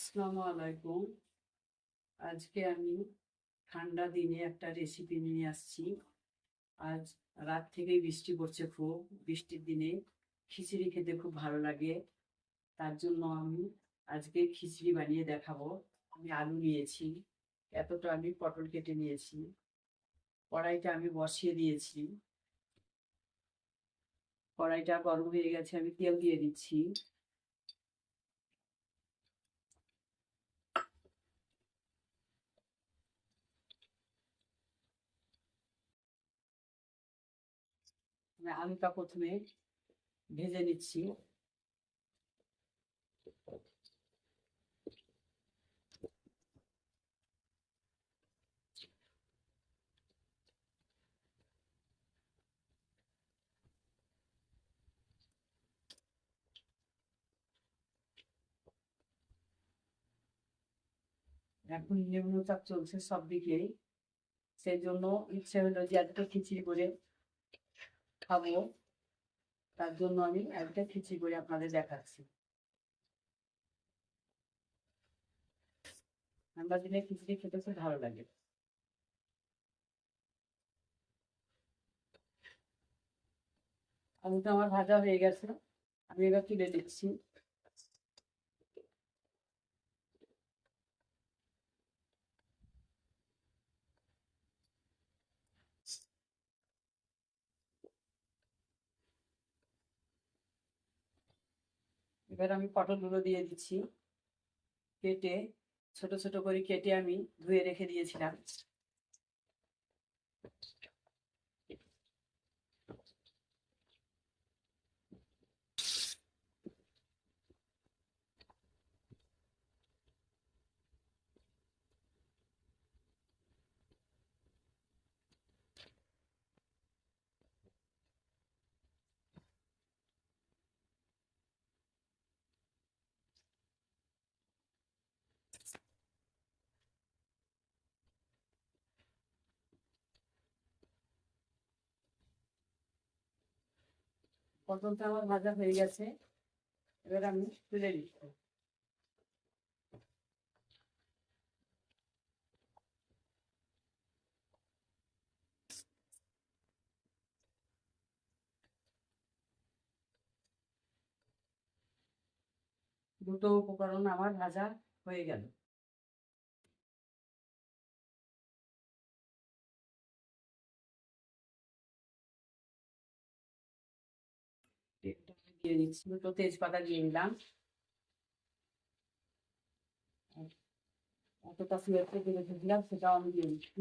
আসসালামু আলাইকুম আজকে আমি ঠান্ডা দিনে একটা রেসিপি নিয়ে আসছি। আজ রাত থেকেই বৃষ্টি পড়ছে খুব। বৃষ্টির দিনে খিচুড়ি খেতে খুব ভালো লাগে। তার জন্য আমি আজকে খিচুড়ি বানিয়ে দেখাবো। আমি আলু নিয়েছি, এতটা আমি পটল কেটে নিয়েছি, কড়াইটা আমি বসিয়ে দিয়েছি। কড়াইটা গরম হয়ে গেছে, আমি তেল দিয়ে দিচ্ছি। আমি আলুটা প্রথমে ভেজে নিচ্ছি। এখন নিম্নচাপ চলছে সব দিকেই সেই জন্য ইচ্ছে হলো যে একটা খিচুড়ি করে খাব তার জন্য আমি একটা খিচি করে আপনাদের দেখাচ্ছি। ঠান্ডা দিনে খিচুড়ি খেতে খুব ভালো লাগে। আমি তো আমার ভাজা হয়ে গেছে। আমি এবার তুলে দিচ্ছি এবার আমি পটলগুলো দিয়ে দিচ্ছি। কেটে ছোট ছোট করে কেটে আমি ধুয়ে রেখে দিয়েছিলাম। পটলটা আমার ভাজা হয়ে গেছে। এবার আমি তুলে দিচ্ছি দুটো উপকরণ আমার ভাজা হয়ে গেল। তেলটা আমি দিয়ে দিচ্ছি দুটো তেজপাতা দিয়ে দিলাম অতটা সিলেক্ট করে রেখেছিলাম সেটাও আমি দিয়ে দিচ্ছি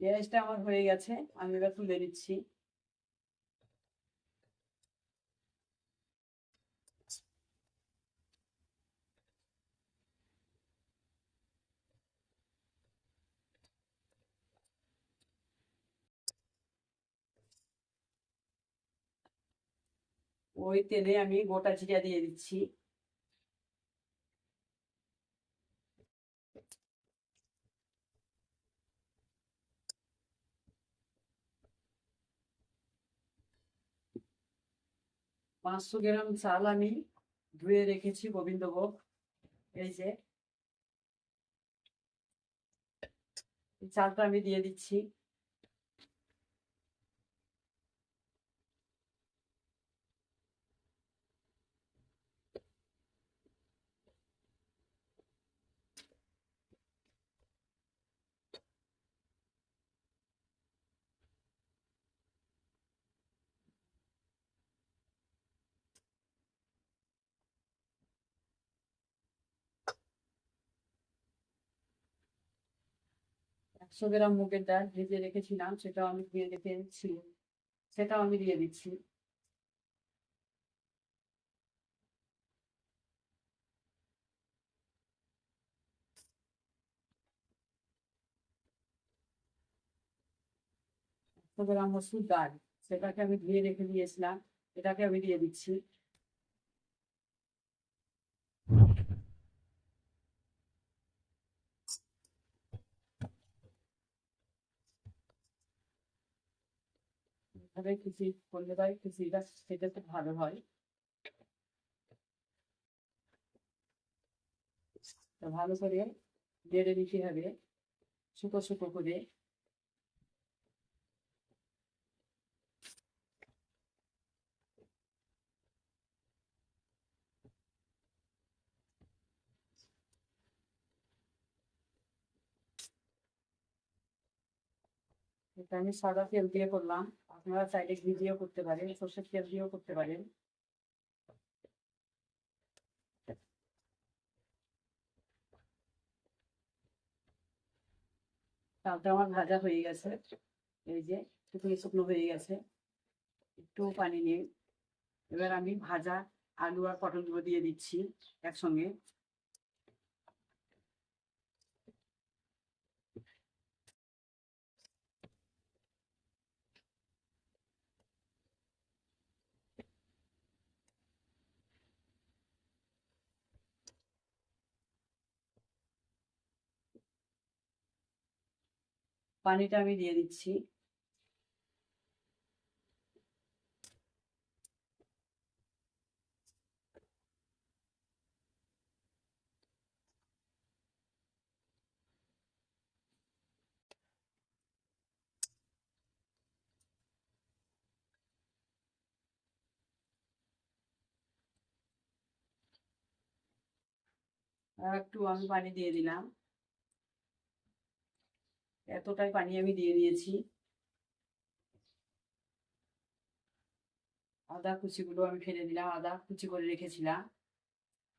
পেঁয়াজটা আমার হয়ে গেছে, আমি এবার তুলে দিচ্ছি ওই তেলে আমি গোটা জিরা দিয়ে দিচ্ছি। পাঁচশো গ্রাম চাল আমি ধুয়ে রেখেছি গোবিন্দভোগ। এই যে। চালটা আমি দিয়ে দিচ্ছি। একশো গ্রাম মুগের ডাল ভেজে রেখেছিলাম, সেটাও আমি দিয়ে রেখেছি সেটাও আমি দিয়ে দিচ্ছি। একশো গ্রাম মসুর ডাল, সেটাকে আমি ধুয়ে রেখে দিয়েছিলাম, এটাকে আমি দিয়ে দিচ্ছি। এভাবে খিচুড়ি করলে পারে খিচুড়িটা খেতে খুব ভালো হয়। ভালো করে নেড়ে নিতে হবে শুকো শুকো করে। আমি সাদা তেল দিয়ে করলাম। আপনারা চাইলে ঘি দিয়েও করতে পারেন সর্ষের তেল দিয়েও করতে পারেন। চালটা আমার ভাজা হয়ে গেছে। এই যে শুকনো শুকনো হয়ে গেছে। একটু পানি নিয়ে। এবার আমি ভাজা আলু আর পটলগুলো দিয়ে দিচ্ছি একসঙ্গে। পানিটা আমি দিয়ে দিচ্ছি। আর একটু আমি পানি দিয়ে দিলাম। এতটাই পানি আমি দিয়ে দিয়েছি। আদা কুচিগুলো আমি ফেলে দিলাম, আদা কুচি করে রেখেছিলাম।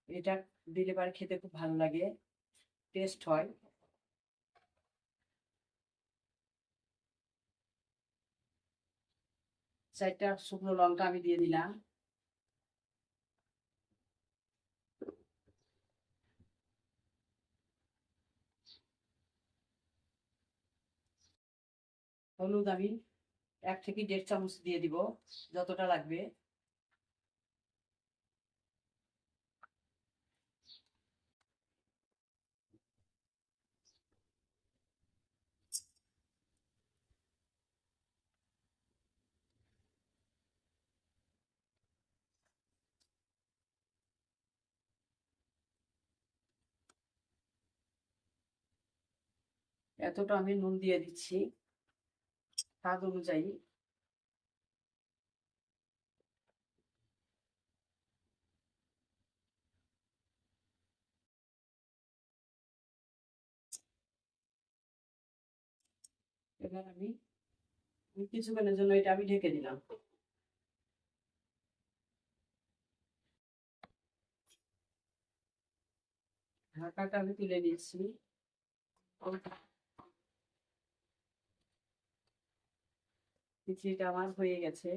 এটা দিলে পরে খেতে খুব ভালো লাগে, টেস্ট হয়। চারটা শুকনো লঙ্কা আমি দিয়ে দিলাম। হলুদ আমি এক থেকে দেড় চামচ দিয়ে দিব, যতটা লাগবে। এতটা আমি নুন দিয়ে দিচ্ছি। স্বাদ অনুযায়ী এবার আমি কিছুক্ষণের জন্য এটা আমি ঢেকে দিলাম। ঢাকাটা আমি তুলে নিচ্ছি। খিচুড়িটা আমার হয়ে গেছে।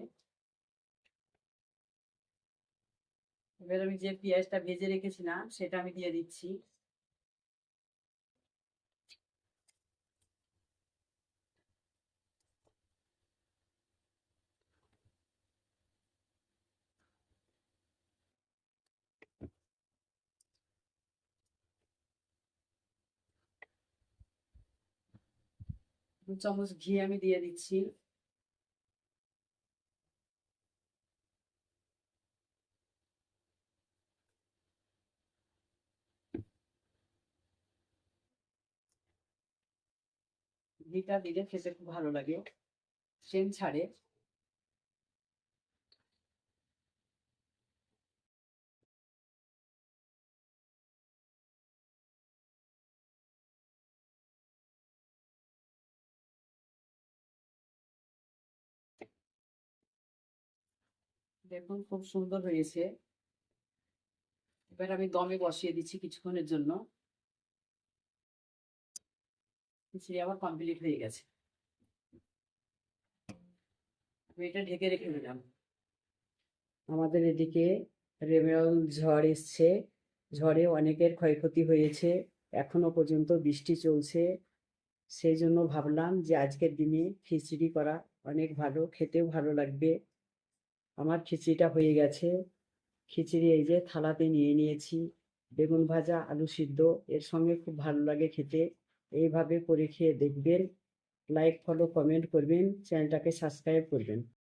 এবার আমি যে পেঁয়াজটা ভেজে রেখেছিলাম, সেটা আমি দিয়ে দিচ্ছি। চামচ ঘি আমি দিয়ে দিচ্ছি। ঘিটা দিলে খেতে খুব ভালো লাগে। সেন ছাড়ে। দেখুন, খুব সুন্দর হয়েছে। এবার আমি দমে বসিয়ে দিচ্ছি কিছুক্ষণের জন্য। খিচুড়ি আমার কমপ্লিট হয়ে গেছে। এটা ঢেকে রেখে দিলাম। আমাদের এদিকে রেমেল ঝড় এসছে। ঝড়ে অনেকের ক্ষয়ক্ষতি হয়েছে। এখনও পর্যন্ত বৃষ্টি চলছে। সেই জন্য ভাবলাম যে আজকের দিনে খিচুড়ি করা অনেক ভালো, খেতেও ভালো লাগবে। আমার খিচুড়িটা হয়ে গেছে। খিচুড়ি এই যে থালাতে নিয়ে নিয়েছি। বেগুন ভাজা, আলু সিদ্ধ, এর সঙ্গে খুব ভালো লাগে খেতে। এইভাবে খেয়ে দেখবেন। লাইক ফলো কমেন্ট করবেন। চ্যানেলটাকে সাবস্ক্রাইব করবেন।